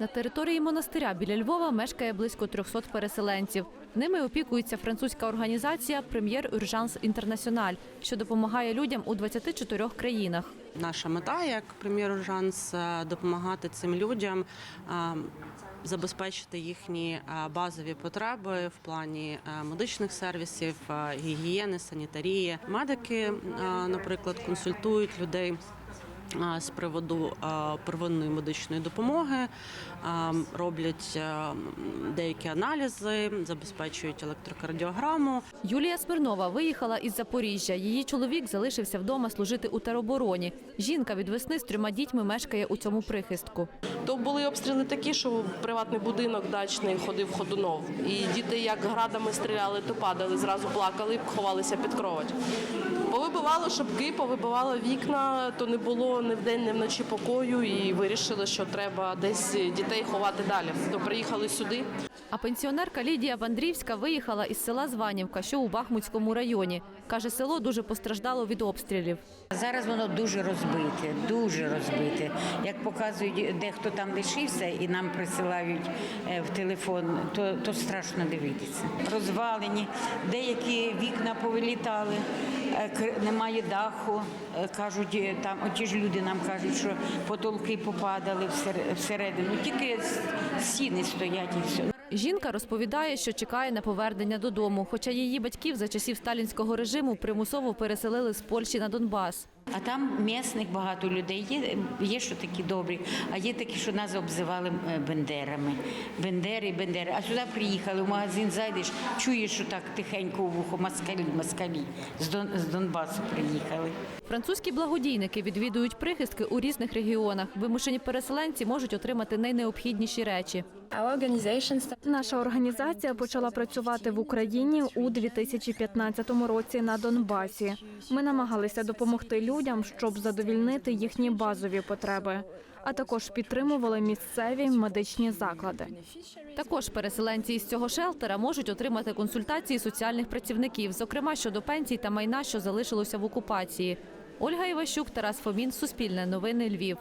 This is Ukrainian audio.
На території монастиря біля Львова мешкає близько 300 переселенців. Ними опікується французька організація Прем'єр Уржанс Інтернаціональ, що допомагає людям у 24 країнах. Наша мета як прем'єр Уржанс е, допомагати цим людям. е, Забезпечити їхні е, базові потреби в плані медичних сервісів, гігієни, санітарії. Медики, наприклад, консультують людей з приводу первинної медичної допомоги, роблять деякі аналізи, забезпечують електрокардіограму. Юлія Смирнова виїхала із Запоріжжя. Її чоловік залишився вдома служити у теробороні. Жінка від весни з трьома дітьми мешкає у цьому прихистку. То були обстріли такі, що приватний будинок дачний ходив ходунов. І діти як градами стріляли, то падали, зразу плакали, ховалися під кровать. Повибивало шибки, повибивало вікна, то не було ні вдень, не вночі покою, і вирішили, що треба десь дітей ховати далі. То приїхали сюди. А пенсіонерка Лідія Бандрівська виїхала із села Званівка, що у Бахмутському районі. Каже, село дуже постраждало від обстрілів. Зараз воно дуже розбите, дуже розбите. Як показують, дехто там лишився і нам присилають е, в телефон, то, то страшно дивитися. Розвалені, деякі вікна повилітали, е, немає даху. Е, Кажуть, там оті ж люди нам кажуть, що потолки попадали всередину. Тільки стіни стоять і все. Жінка розповідає, що чекає на повернення додому, хоча її батьків за часів сталінського режиму примусово переселили з Польщі на Донбас. А там місних багато людей є, є що такі добрі, а є такі, що нас обзивали е, бендерами. Бендери, бендери. А сюди приїхали, в магазин зайдеш, чуєш, що так тихенько у вухо москалі, москалі. З, Дон, з Донбасу приїхали. Французькі благодійники відвідують прихистки у різних регіонах. Вимушені переселенці можуть отримати найнеобхідніші речі. Наша організація почала працювати в Україні у 2015 році на Донбасі. Ми намагалися допомогти людям, щоб задовільнити їхні базові потреби, а також підтримували місцеві медичні заклади. Також переселенці із цього шелтера можуть отримати консультації соціальних працівників, зокрема щодо пенсій та майна, що залишилося в окупації. Ольга Іващук, Тарас Фомін, Суспільне новини Львів.